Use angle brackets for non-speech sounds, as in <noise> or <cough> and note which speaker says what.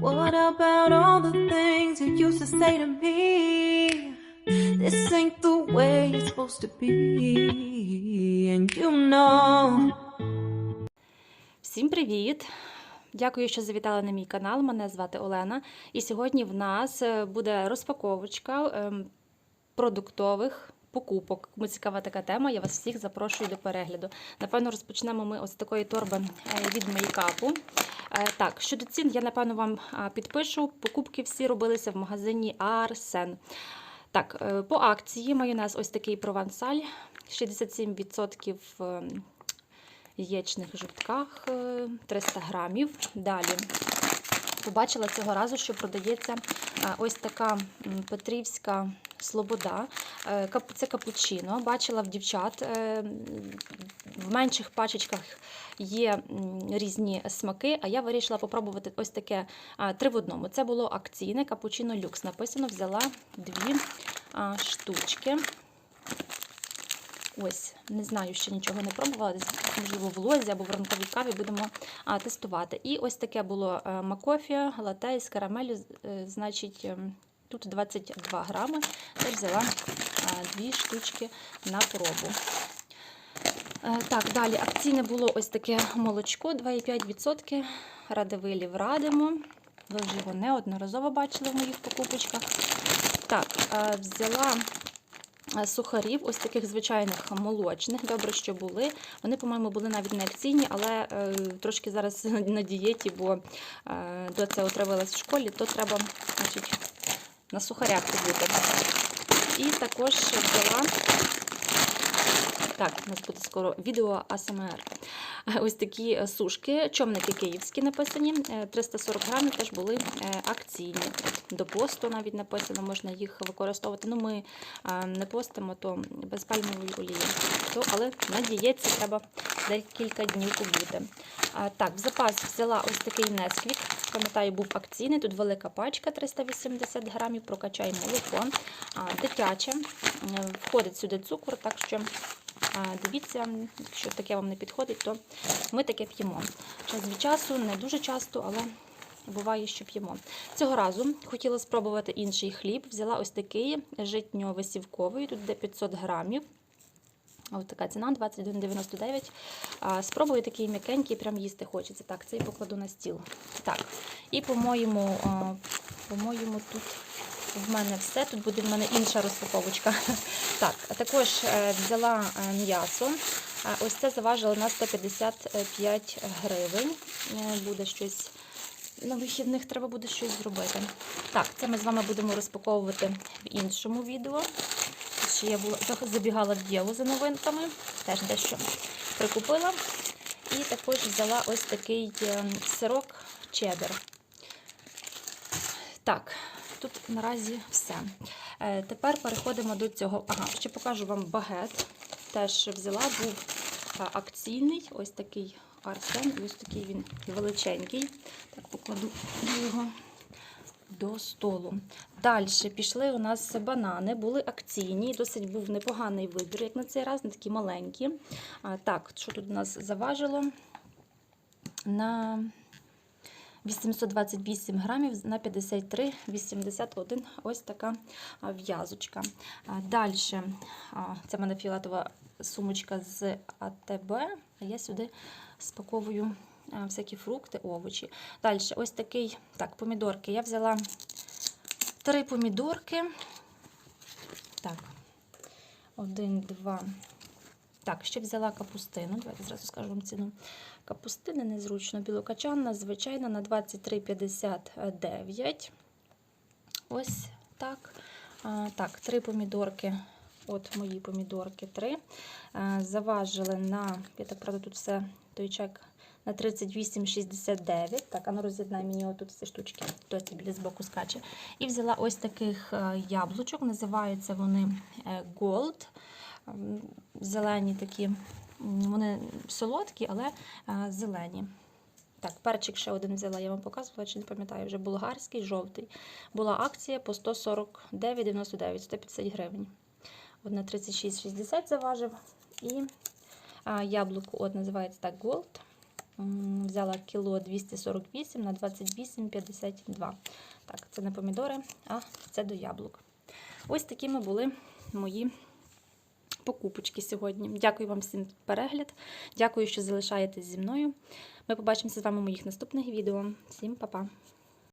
Speaker 1: What about all the things you used to say to me? This ain't the way it's supposed to be, and you know.
Speaker 2: Всім привіт! Дякую, що завітали на мій канал. Мене звати Олена. І сьогодні в нас е, буде розпаковочка ем, продуктових покупок. Кому цікава така тема, я вас всіх запрошую до перегляду. Напевно, розпочнемо ми ось такої торби е, від мейкапу. Е, Так, щодо цін, я напевно вам підпишу. Покупки всі робилися в магазині Арсен. Так, е, по акції майонез ось такий провансаль, 67% в яєчних жовтках е, 300 грамів. Далі побачила цього разу, що продається е, ось така Петрівська Слобода. Е, Це капучино. Бачила в дівчат. е, В менших пачечках є різні смаки, а я вирішила попробувати ось таке три в одному. Це було акційне капучино люкс. Написано, взяла дві штучки. Ось, не знаю, ще нічого не пробувала. Можливо, в лозі або в ранковій каві будемо а, тестувати. І ось таке було е, макофі, лате із карамелю, значить, ем, тут 22 грами. Теж взяла дві штучки на пробу. Е, Так, далі акційне було ось таке молочко 2,5%. Радивилів радимо. Ви вже його неодноразово бачили в моїх покупочках. Так, е, взяла сухарів, ось таких звичайних молочних. Добре, що були. Вони, по-моєму, були навіть не акційні, але е, трошки зараз <laughs> на дієті, бо е, цього отравилась в школі, то треба значить, на сухарях побути. І також взяла. Так, у нас буде скоро відео АСМР. Ось такі е, сушки, чомники київські написані, е, 340 грамів теж були е, акційні. До посту навіть написано, можна їх використовувати. Ну, ми е, не постимо, то без пальмової олії. То, але на дієтці треба декілька днів побути. Так, в запас взяла ось такий несквік. Пам'ятаю, був акційний. Тут велика пачка 380 грамів, прокачай молоко. Дитяче. Е, Входить сюди цукор, так що Дивіться, якщо таке вам не підходить, то ми таке п'ємо. Час від часу, не дуже часто, але буває, що п'ємо. Цього разу хотіла спробувати інший хліб. Взяла ось такий житньо-висівковий, тут де 500 грамів. Ось така ціна 21,99. А, Спробую такий м'якенький, прям їсти хочеться. Так, цей покладу на стіл. Так, і по-моєму, по-моєму, тут в мене все. Тут буде в мене інша розпаковочка. <laughs> Так, також е, взяла е, м'ясо. Ось це заважило на 155 гривень. Е, Буде щось. На вихідних треба буде щось зробити. Так, це ми з вами будемо розпаковувати в іншому відео. Ще я забігала в діло за новинками, теж дещо прикупила. І також взяла ось такий е, сирок чеддер. Так, тут наразі все. Е, Тепер переходимо до цього. Ага, ще покажу вам багет. Теж взяла, був е, акційний, ось такий арсен, ось такий він величенький. Так, покладу його до столу. Далі пішли у нас банани, були акційні, досить був непоганий вибір, як на цей раз, не такі маленькі. А, так, що тут у нас заважило? На 828 грамів на 53,81 ось така в'язочка. Далі, це в мене фіолетова сумочка з АТБ, я сюди спаковую всякі фрукти, овочі. Далі, ось такий, так, помідорки. Я взяла три помідорки. Так, один, два. Так, ще взяла капустину. Давайте зразу скажу вам ціну. Капустини незручно. Білокачанна, звичайна, на 23,59. Ось так. Так, три помідорки. От мої помідорки три. Заважили на, я так правда, тут все той чек на 38,69. Так, а ну роз'єднай мені отут ці штучки, то ці біля збоку скаче. І взяла ось таких е, яблучок, називаються вони е, Gold. Зелені такі, вони солодкі, але е, зелені. Так, перчик ще один взяла, я вам показувала, чи не пам'ятаю, вже болгарський, жовтий. Була акція по 149,99, 150 гривень. Одна 36,60 заважив. І яблуко, от називається так Gold. Взяла кіло 248 на 28,52. Так, це не помідори, а це до яблук. Ось такими були мої покупочки сьогодні. Дякую вам всім за перегляд. Дякую, що залишаєтесь зі мною. Ми побачимося з вами у моїх наступних відео. Всім па-па!